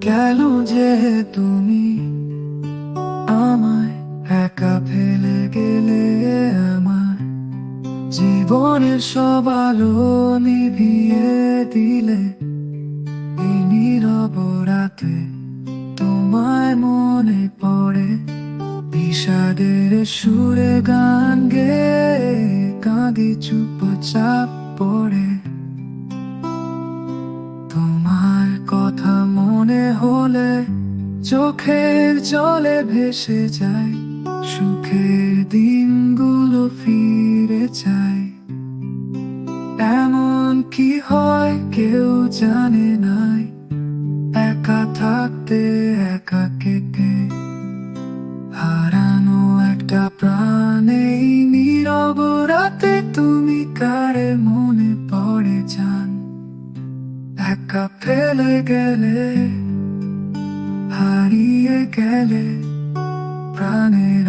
কেন যে তুমি আমায় একা ফেলে গেলে আমার জীবনের সব আলো নিভিয়ে দিলে এই নীরব রাতে তোমায় মনে পড়ে। বিষাদের সুরে গান গে কাঁদি চুপচাপ পড়ে। হলে চোখের জলে ভেসে যায়, সুখের দিনগুলো ফিরে যায়। এমন কি হয় কেউ জানে নাই, একা থাকতে একা কেটে। হারানো একটা প্রাণেই নীরব রাতে তুমি কারে মনে পড়ে যান। একা ফেলে গেলে গেলে প্রাণের